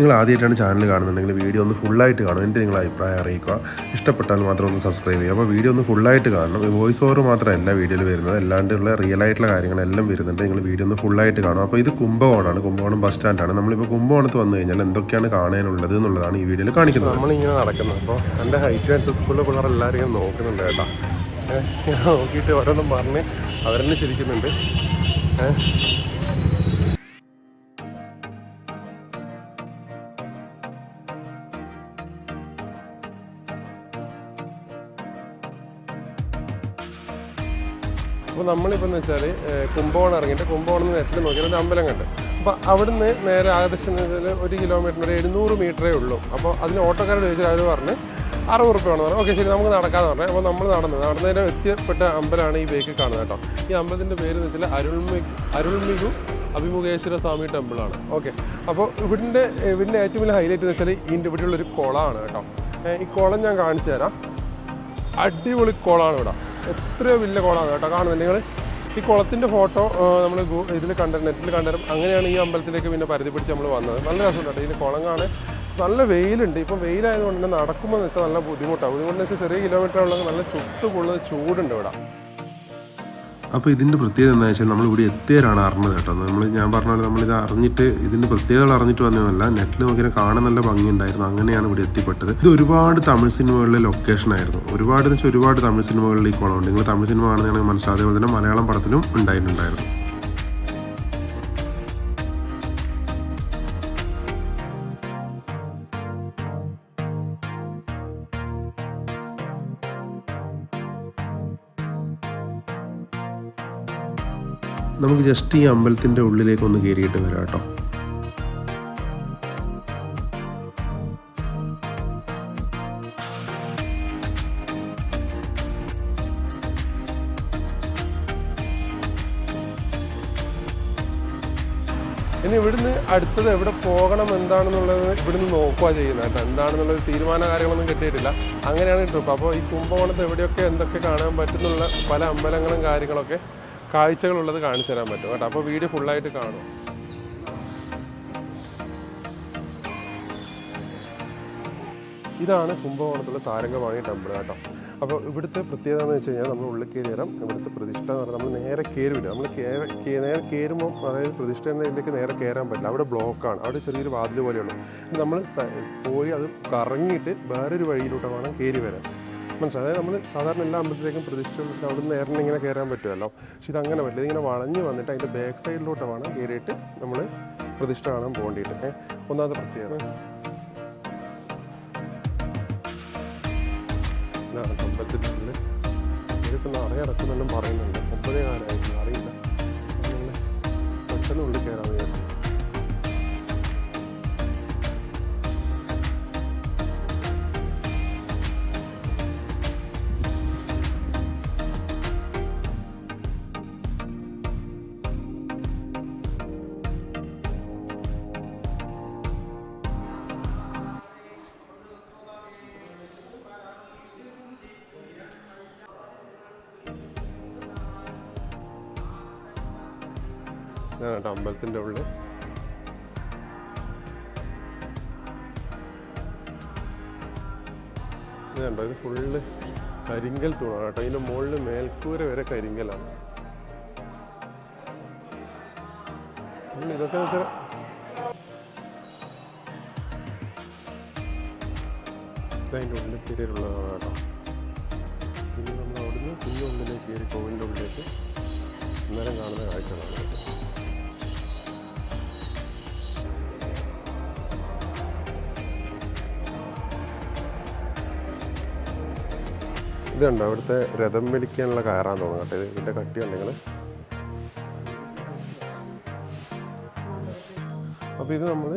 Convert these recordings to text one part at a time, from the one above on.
നിങ്ങൾ ആദ്യമായിട്ടാണ് ചാനൽ കാണുന്നുണ്ടെങ്കിൽ വീഡിയോ ഒന്ന് ഫുള്ളായിട്ട് കാണും എന്റെ നിങ്ങളുടെ അഭിപ്രായം അറിയിക്കുക. ഇഷ്ടപ്പെട്ടാൽ മാത്രം ഒന്ന് സബ്സ്ക്രൈബ് ചെയ്യുക. അപ്പോൾ വീഡിയോ ഒന്ന് ഫുള്ളായിട്ട് കാണണം. വോയിസ് ഓവർ മാത്രമല്ല വീഡിയോയിൽ വരുന്നത്. അല്ലാണ്ടുള്ള റിയൽ ആയിട്ടുള്ള കാര്യങ്ങളെല്ലാം വരുന്നുണ്ട്. നിങ്ങൾ വീഡിയോ ഒന്ന് ഫുള്ളായിട്ട് കാണും അപ്പോൾ ഇത് കുംഭകോണാണ് കുംഭകോണം ബസ് സ്റ്റാൻഡാണ് നമ്മളിപ്പോൾ കുംഭകോണത്ത് വന്നു കഴിഞ്ഞാൽ എന്തൊക്കെയാണ് കാണാനുള്ളത് എന്നുള്ളതാണ് ഈ വീഡിയോയിൽ കാണിക്കുന്നത്. നമ്മളിങ്ങനെ നടക്കുന്നത്. അപ്പോൾ എന്റെ ഹൈറ്റ് ആൻഡ് സ്കൂളിലെ പിള്ളേർ എല്ലാവരും നോക്കുന്നുണ്ട് കേട്ടോ. നോക്കിയിട്ട് ഓരോന്നും പറഞ്ഞ് അവരെന്നെ ചിരിക്കുന്നുണ്ട്. ഏഹ് അപ്പോൾ നമ്മളിപ്പോൾ എന്ന് വെച്ചാൽ കുംഭകോണം ഇറങ്ങിയിട്ട് കുംഭകോണം നെറ്റിൽ നോക്കിയാൽ ഒരു അമ്പലം കണ്ട്. അപ്പോൾ അവിടുന്ന് നേരെ ഒരു കിലോമീറ്റർ ഒരു എഴുന്നൂറ് മീറ്ററേ ഉള്ളൂ. അപ്പോൾ അതിന് ഓട്ടോക്കാരോട് ചോദിച്ചാൽ അവർ പറഞ്ഞ് അറുപത് റുപ്യ വേണമെന്ന് പറഞ്ഞു. ഓക്കെ ശരി നമുക്ക് നടക്കാന്ന് പറഞ്ഞു. അപ്പോൾ നമ്മൾ നടന്നു നടന്നതിന് എത്തിപ്പെട്ട അമ്പലമാണ് ഈ ബേക്ക് കാണുന്നത് കേട്ടോ. ഈ അമ്പലത്തിന്റെ പേര് എന്ന് വെച്ചാൽ അരുൾമി അരുൾമികു അഭിമുഖേശ്വര സ്വാമി ടെമ്പിളാണ്. ഓക്കെ അപ്പോൾ ഇവിടുത്തെ ഇവിടുത്തെ ഏറ്റവും വലിയ ഹൈലൈറ്റ് എന്ന് വെച്ചാൽ ഇതിന്റെ ഇവിടെയുള്ളൊരു കുളമാണ് കേട്ടോ. ഈ കുളം ഞാൻ കാണിച്ചു തരാം. അടിപൊളി കുളമാണ് ഇവിടെ. എത്രയോ വലിയ കുളമാണ് കേട്ടോ. കാണുന്നത് നിങ്ങൾ ഈ കുളത്തിന്റെ ഫോട്ടോ നമ്മൾ ഇതിൽ കണ്ട നെറ്റിൽ കണ്ടരും അങ്ങനെയാണ് ഈ അമ്പലത്തിലേക്ക് പിന്നെ പരിധി പിടിച്ച് നമ്മൾ വന്നത്. നല്ല രസമുണ്ട് ഇതിൽ കുളം കാണാൻ നല്ല വെയിലുണ്ട്. ഇപ്പം വെയിലായതുകൊണ്ട് തന്നെ നടക്കുമ്പോൾ എന്ന് വെച്ചാൽ നല്ല ബുദ്ധിമുട്ടാണ്. ബുദ്ധിമുട്ടെന്ന് വെച്ചാൽ ചെറിയ കിലോമീറ്റർ ഉള്ളത് നല്ല ചുട്ട് ചൂടുണ്ട് ഇവിടെ. അപ്പോൾ ഇതിന്റെ പ്രത്യേകത എന്താ വെച്ചാൽ നമ്മൾ ഇവിടെ എത്തിയവരാണ് അറിഞ്ഞത് കേട്ടോ. നമ്മൾ ഞാൻ പറഞ്ഞ പോലെ നമ്മളിത് അറിഞ്ഞിട്ട് ഇതിന്റെ പ്രത്യേകത അറിഞ്ഞിട്ട് വന്നതല്ല നെറ്റിൽ നോക്കിയാൽ കാണാൻ നല്ല ഭംഗിയുണ്ടായിരുന്നു. അങ്ങനെയാണ് ഇവിടെ എത്തിപ്പെട്ടത്. ഇത് ഒരുപാട് തമിഴ് സിനിമകളിലെ ലൊക്കേഷൻ ആയിരുന്നു. ഒരുപാട് എന്ന് വെച്ചാൽ ഒരുപാട് തമിഴ് സിനിമകളിൽ ഈ നിങ്ങൾ തമിഴ് സിനിമ കാണുന്നതാണെങ്കിൽ മനസ്സിലാതെ അതേപോലെ തന്നെ മലയാളം പടത്തിലും ഉണ്ടായിട്ടുണ്ടായിരുന്നു. നമുക്ക് ജസ്റ്റ് ഈ അമ്പലത്തിന്റെ ഉള്ളിലേക്ക് ഒന്ന് കയറിയിട്ട് വരാം കേട്ടോ. ഇനി ഇവിടുന്ന് അടുത്തത് എവിടെ പോകണം എന്താണെന്നുള്ളത് ഇവിടുന്ന് നോക്കുക ചെയ്യുന്നത് കേട്ടോ. എന്താണെന്നുള്ളൊരു തീരുമാന കാര്യങ്ങളൊന്നും കിട്ടിയിട്ടില്ല. അങ്ങനെയാണ് ട്രിപ്പ് അപ്പോൾ ഈ കുംഭകോണത്ത് എവിടെയൊക്കെ എന്തൊക്കെ കാണാൻ പറ്റുന്നുള്ള പല അമ്പലങ്ങളും കാര്യങ്ങളൊക്കെ കാഴ്ചകളുള്ളത് കാണിച്ചു തരാൻ പറ്റും കേട്ടോ. അപ്പോൾ വീഡിയോ ഫുള്ളായിട്ട് കാണും. ഇതാണ് കുംഭകോണത്തുള്ള താരംഗവാണി ടെമ്പിൾ കേട്ടോ. അപ്പോൾ ഇവിടുത്തെ പ്രത്യേകത എന്ന് വെച്ച് കഴിഞ്ഞാൽ നമ്മൾ ഉള്ളിൽ കയറി വരാം. ഇവിടുത്തെ പ്രതിഷ്ഠ എന്ന് പറഞ്ഞാൽ നമ്മൾ നേരെ കയറില്ല നമ്മൾ നേരെ കയറുമ്പോൾ അതായത് പ്രതിഷ്ഠ എന്നതിലേക്ക് നേരെ കയറാൻ പറ്റില്ല. അവിടെ ബ്ലോക്കാണ് അവിടെ ചെറിയൊരു വാതിൽ പോലെയുള്ളൂ. നമ്മൾ പോയി അത് കറങ്ങിയിട്ട് വേറൊരു വഴിയിലൂടെ വേണം കയറി വരാൻ. മനസ്സിലായി അതായത് നമ്മൾ സാധാരണ എല്ലാ അമ്പലത്തിലേക്കും പ്രതിഷ്ഠ പക്ഷേ അവിടെ നിന്ന് നേരെ ഇങ്ങനെ കയറാൻ പറ്റുമല്ലോ. പക്ഷെ ഇതങ്ങനെ പറ്റില്ല. ഇങ്ങനെ വളഞ്ഞ് വന്നിട്ട് അതിന്റെ ബാക്ക് സൈഡിലോട്ട് വേണം കയറിയിട്ട് നമ്മൾ പ്രതിഷ്ഠ കാണാൻ പോകേണ്ടിയിട്ട് ഒന്നാമത്തെ പ്രത്യേകത. അമ്പലത്തിന്റെ ഇതിപ്പോൾ നിറയെ ഇറക്കുന്നെല്ലാം പറയുന്നുണ്ട്. ഒമ്പതേ കാലമായിരുന്നു ഇതാണ് അമ്പലത്തിന്റെ ഉള്ളിൽ. ഇത് ഇത് ഫുള്ള് കരിങ്കൽ തൂണാണ് കേട്ടോ. ഇതിന്റെ മുകളിൽ മേൽക്കൂര വരെ കരിങ്കലാണ്. ഇതൊക്കെ വെച്ചാൽ അതിന്റെ ഉള്ളിൽ പേരുള്ളതാണ് കേട്ടോ. ഇത് അവിടുത്തെ രഥം വലിക്കാനുള്ള കയറാൻ തോന്നുന്നു കേട്ടോ. ഇത് ഇതിന്റെ കട്ടി ഉണ്ടെങ്കിൽ അപ്പോൾ ഇത് നമ്മൾ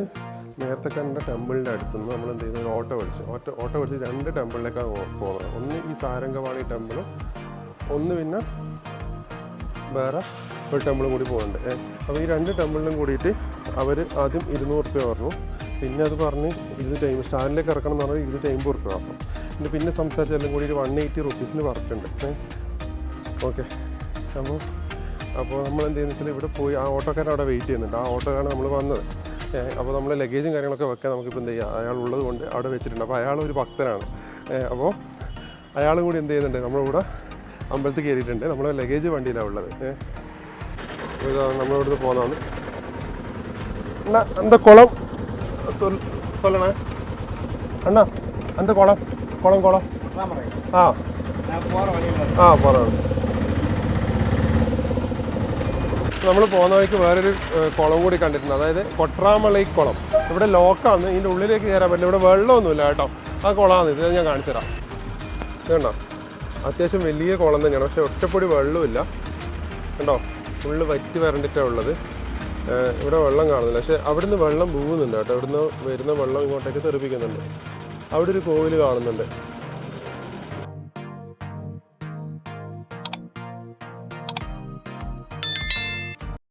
നേരത്തെ കണ്ട ടെമ്പിളിന്റെ അടുത്തുനിന്ന് നമ്മൾ എന്ത് ഒരു ഓട്ടോ പഠിച്ചു ഓട്ടോ ഓട്ടോ പഠിച്ച് രണ്ട് ടെമ്പിളിലേക്കാണ് പോകുന്നത്. ഒന്ന് ഈ സാരംഗവാണി ടെമ്പിളും ഒന്ന് പിന്നെ വേറെ ഒരു ടെമ്പിളും കൂടി പോകുന്നുണ്ട്. അപ്പോൾ ഈ രണ്ട് ടെമ്പിളിലും കൂടിയിട്ട് അവർ ആദ്യം ഇരുന്നൂറ് റുപ്യ പറഞ്ഞു. പിന്നെ അത് പറഞ്ഞ് ഇത് ടൈം സ്റ്റാൻഡിലേക്ക് ഇറക്കണം എന്ന് പറഞ്ഞാൽ ഇരുന്നൂറ്റി അമ്പത് റുപ്യ പറഞ്ഞു പിന്നെ പിന്നെ സംസാരിച്ചെല്ലാം കൂടി ഒരു വൺ എയ്റ്റി റുപ്പീസിന് വർക്കുണ്ട് ഓക്കെ അപ്പോൾ അപ്പോൾ നമ്മൾ എന്ത് ചെയ്യുന്ന വെച്ചാൽ ഇവിടെ പോയി ആ ഓട്ടോക്കാരൻ അവിടെ വെയിറ്റ് ചെയ്യുന്നുണ്ട്. ആ ഓട്ടോക്കാരാണ് നമ്മൾ വന്നത്. അപ്പോൾ നമ്മൾ ലഗേജും കാര്യങ്ങളൊക്കെ വെക്കാൻ നമുക്കിപ്പോൾ എന്ത് ചെയ്യുക അയാൾ ഉള്ളത് കൊണ്ട് അവിടെ വെച്ചിട്ടുണ്ട്. അപ്പോൾ അയാൾ ഒരു ഭക്തനാണ്. അപ്പോൾ അയാളും കൂടി എന്ത് ചെയ്യുന്നുണ്ട്? നമ്മളിവിടെ അമ്പലത്തിൽ കയറിയിട്ടുണ്ട്. നമ്മൾ ലഗേജ് വണ്ടിയിലാണ് ഉള്ളത്. ഇതാണ് നമ്മളിവിടുന്ന് പോകുന്നതാണ് അണ്ണാ എന്താ കുളം? സൊല്ലണേ. അണ്ണാ എന്താ കുളം? குளம் குளம் குளம் ஆ ആ പോറാണ് നമ്മൾ പോകുന്ന വഴിക്ക് വേറൊരു ഏഹ്, കുളം കൂടി കണ്ടിട്ടുണ്ട് അതായത് കൊട്രാമലൈ കുളം ഇവിടെ ലോക്കാണ് ഇതിൻ്റെ ഉള്ളിലേക്ക് കയറാൻ പറ്റില്ല ഇവിടെ വെള്ളമൊന്നുമില്ല കേട്ടോ ആ കുളമാണ് ഇത് ഞാൻ കാണിച്ചു തരാം ഇത് കണ്ടോ അത്യാവശ്യം വലിയ കുളം തന്നെയാണ് പക്ഷെ ഒറ്റപ്പൊടി വെള്ളമില്ല കണ്ടോ ഫുള്ള് വറ്റി വരണ്ടിട്ടാണ് ഉള്ളത് ഏഹ്, ഇവിടെ വെള്ളം കാണുന്നില്ല പക്ഷെ അവിടുന്ന് വെള്ളം പോകുന്നുണ്ട് കേട്ടോ അവിടുന്ന് വരുന്ന വെള്ളം ഇങ്ങോട്ടേക്ക് തെറിപ്പിക്കുന്നുണ്ട് അവിടെ ഒരു കോവിൽ കാണുന്നുണ്ട്.